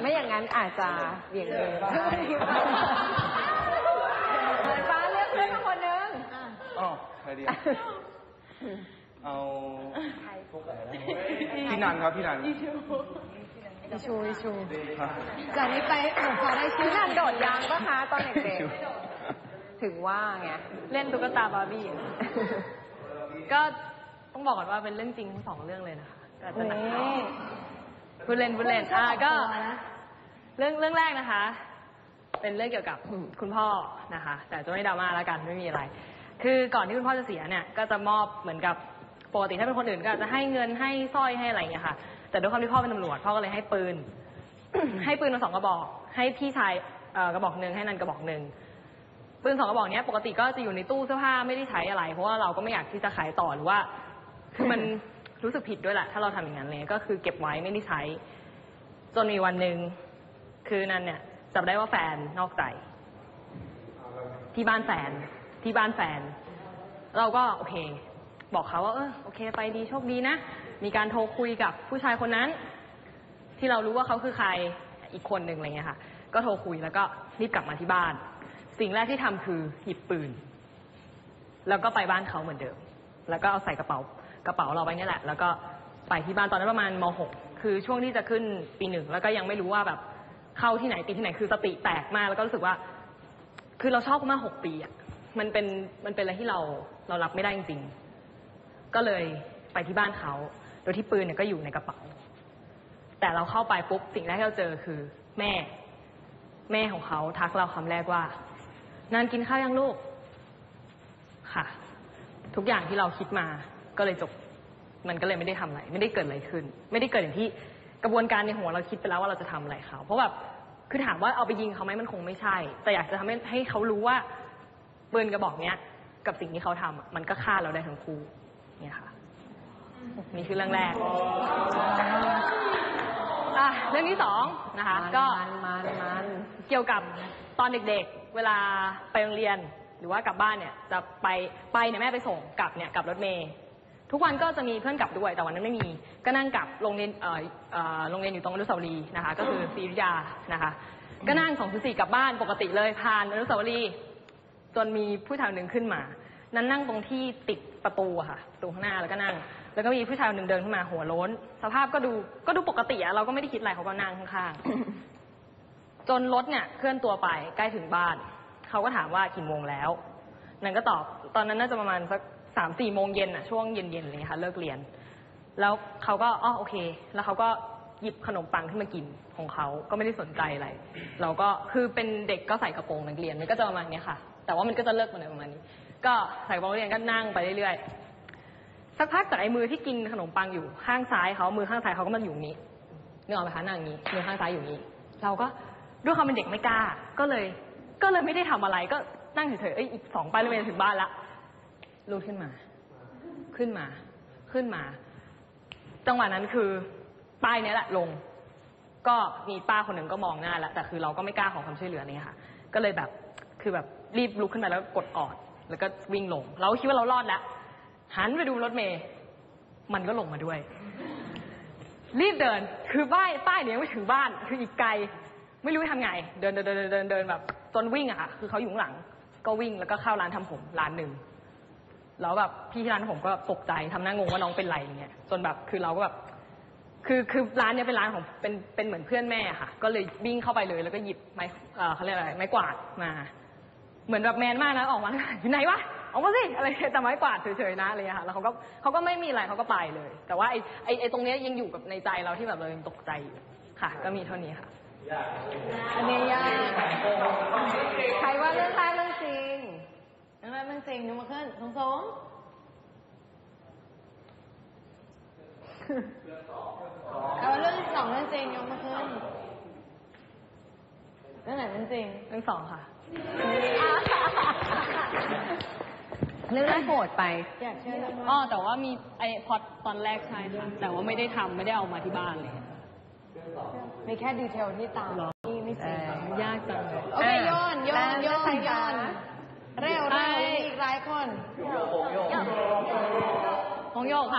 ไม่อย่างนั้นอาจจะเบี่ยงเบนก็ได้สายฟ้าเลือกเพื่อนมาคนหนึงอ๋อใครดีอะเอาพี่นันครับพี่นันอิชูอิชูครับจากนี้ไปหนูขอได้ชื่อนันโดดยางปะคะตอนเด็กๆถึงว่าไงเล่นตุ๊กตาบาร์บี้ก็ต้องบอกก่อนว่าเป็นเรื่องจริงทั้งสองเรื่องเลยนะคะแต่จะหนักนี่ พูดเล่นพูดเล่นอ่าก็ เรื่องเรื่องแรกนะคะ เป็นเรื่องเกี่ยวกับคุณพ่อนะคะ แต่จะไม่ดราม่าแล้วกันไม่มีอะไร คือก่อนที่คุณพ่อจะเสียเนี่ย ก็จะมอบเหมือนกับปกติถ้าเป็นคนอื่นก็อาจจะให้เงินให้สร้อยให้อะไรอย่างเงี้ยค่ะ แต่ด้วยความที่พ่อเป็นตำรวจพ่อก็เลยให้ปืน ให้ปืนมาสองกระบอก ให้พี่ชายเอ่อกระบอกหนึ่งให้นันกระบอกหนึ่งปืนสองกระบอกเนี้ยปกติก็จะอยู่ในตู้เสื้อผ้าไม่ได้ใช้อะไร เพราะว่าเราก็ไม่อยากที่จะขายต่อหรือว่า คือมัน รู้สึกผิดด้วยแหละ ถ้าเราทำอย่างนั้นเลยก็คือเก็บไว้ไม่ได้ใช้ จนมีวันหนึ่งคือนั้นเนี่ยจับได้ว่าแฟนนอกใจ ที่บ้านแฟน ที่บ้านแฟน เราก็โอเค บอกเขาว่า เออโอเค ไปดีโชคดีนะ มีการโทรคุยกับผู้ชายคนนั้น ที่เรารู้ว่าเขาคือใครอีกคนหนึ่งอะไรเงี้ยค่ะ ก็โทรคุยแล้วก็รีบกลับมาที่บ้าน สิ่งแรกที่ทำคือหยิบปืน แล้วก็ไปบ้านเขาเหมือนเดิม แล้วก็เอาใส่กระเป๋า กระเป๋าเราไปเนี่ยแหละ แล้วก็ไปที่บ้านตอนนั้นประมาณม .6 คือช่วงที่จะขึ้นปีหนึ่งแล้วก็ยังไม่รู้ว่าแบบเข้าที่ไหนตีที่ไหนคือสติแตกมาก แล้วก็รู้สึกว่า คือเราชอบมาหกปีอะมันเป็นมันเป็นอะไรที่เราเรารับไม่ได้จริงๆ ก็เลยไปที่บ้านเขา โดยที่ปืนเนี่ยก็อยู่ในกระเป๋า แต่เราเข้าไปปุ๊บสิ่งแรกที่เราเจอคือ แม่ แม่ของเขาทักเราคำแรกว่า นานกินข้าวยังลูก ค่ะ ทุกอย่างที่เราคิดมา ก็เลยจบมันก็เลยไม่ได้ทำอะไร ไม่ได้เกิดอะไรขึ้น ไม่ได้เกิดอย่างที่กระบวนการในหัวเราคิดไปแล้วว่าเราจะทำอะไรเขา เพราะแบบคือถามว่าเอาไปยิงเขาไหมมันคงไม่ใช่ แต่อยากจะทำให้ให้เขารู้ว่าปืนกระบอกเนี้ยกับสิ่งที่เขาทำอะมันก็ฆ่าเราได้ทั้งคู่เนี่ยค่ะนี่คือเรื่องแรกอะเรื่องที่สองนะคะ ก็ มันมันมันเกี่ยวกับตอนเด็กๆ เวลาไปโรงเรียนหรือว่ากลับบ้านเนี่ย จะไปไปเนี่ยแม่ไปส่งกลับเนี่ยกลับรถเมย์ ทุกวันก็จะมีเพื่อนกลับด้วย แต่วันนั้นไม่มี ก็นั่งกลับโรงเรียนเอ่อเอ่อโรงเรียนอยู่ตรงอนุสาวรีย์นะคะ ก็คือศรีอยุธยานะคะ ก็นั่งสองถึงสี่กลับบ้านปกติเลยผ่านอนุสาวรีย์จนมีผู้ชายหนึ่งขึ้นมา นั้นนั่งตรงที่ติดประตูอะค่ะประตูข้างหน้าแล้วก็นั่ง แล้วก็มีผู้ชายหนึ่งเดินขึ้นมาหัวโล้น สภาพก็ดูก็ดูปกติอะเราก็ไม่ได้คิดอะไรเขาก็นั่งข้างๆจนรถเนี่ยเคลื่อนตัวไปใกล้ถึงบ้านเขาก็ถามว่ากี่โมงแล้วนันก็ตอบตอนนั้นน่าจะประมาณสัก สามสี่โมงเย็นอะช่วงเย็นๆอะไรเลยค่ะ เลิกเรียน แล้วเขาก็อ๋อโอเค แล้วเขาก็หยิบขนมปังขึ้นมากินของเขาก็ไม่ได้สนใจอะไร เราก็คือเป็นเด็กก็ใส่กระโปรงนักเรียนมันก็จะประมาณนี้ค่ะ แต่ว่ามันก็จะเลิกมาในประมาณนี้ ก็ใส่กระโปรงนักเรียนก็นั่งไปเรื่อยๆสักพักจากไอ้มือที่กินขนมปังอยู่ข้างซ้ายเขามือข้างซ้ายเขาก็มาอยู่นี้นึกออกไหมคะนั่งอย่างนี้มือข้างซ้ายอยู่นี้ เราก็ด้วยความเป็นเด็กไม่กล้า ก็เลย ก็เลยไม่ได้ทำอะไรก็นั่งเฉยๆเอ้ยอีกสองป้ายรถเมล์ถึงบ้านละ ลุกขึ้นมา ขึ้นมา ขึ้นมา จังหวะนั้นคือป้ายนี้แหละลง ก็มีป้าคนหนึ่งก็มองหน้าแล้วแต่คือเราก็ไม่กล้าขอความช่วยเหลือนี่ค่ะ ก็เลยแบบคือแบบรีบลุกขึ้นมาแล้วกดออด แล้วก็วิ่งลง เราคิดว่าเรารอดแล้วหันไปดูรถเมย์มันก็ลงมาด้วย รีบเดินคือป้ายป้ายเนี่ยยังไม่ถึงบ้าน คืออีกไกล ไม่รู้จะทำไง เดินเดินเดินเดินเดินแบบจนวิ่งอะค่ะ คือเขาอยู่หลัง ก็วิ่งแล้วก็เข้าร้านทำผมร้านหนึ่ง แล้วแบบพี่ที่ร้านผมก็ตกใจทำหน้างงว่าน้องเป็นไรอย่างเงี้ยจนแบบคือเราก็แบบคือคือร้านเนี้ยเป็นร้านของเป็นเป็นเหมือนเพื่อนแม่ค่ะ ก็เลยวิ่งเข้าไปเลยแล้วก็หยิบไม้เอ่อเขาเรียกอะไรไม้กวาดมา เหมือนแบบแมนมากนะออกมาแล้วอยู่ไหนวะออกมาสิอะไรแต่ไม้กวาดเฉยๆนะอะไรอย่างเงี้ยค่ะแล้วเขาก็เขาก็ไม่มีอะไรเขาก็ไปเลย แต่ว่าไอ้ไอ้ไอ้ตรงเนี้ยยังอยู่กับในใจเราที่แบบเรายังตกใจอยู่ค่ะ ก็มีเท่านี้ค่ะอันนี้ยากใครว่าเรื่องแรกเรื่องจริง เรื่องแรกเรื่องจริงยกมาขึ้นสงสงเอาเรื่องสองเรื่องจริงยกมาขึ้นเรื่องไหนเรื่องจริงเรื่องสองค่ะ เรื่องแรกโหดไปอยากเชื่อเรื่องอ๋อแต่ว่ามีไอ้พอดตอนแรกใช่ค่ะแต่ว่าไม่ได้ทำไม่ได้เอามาที่บ้านเลยมีแค่ดีเทลที่ตามนี่ไม่จริงยากจังเลยโอเคโยนโยนยนโยน เร็วเร็วไปมีอีกหลายคนของโยกค่ะ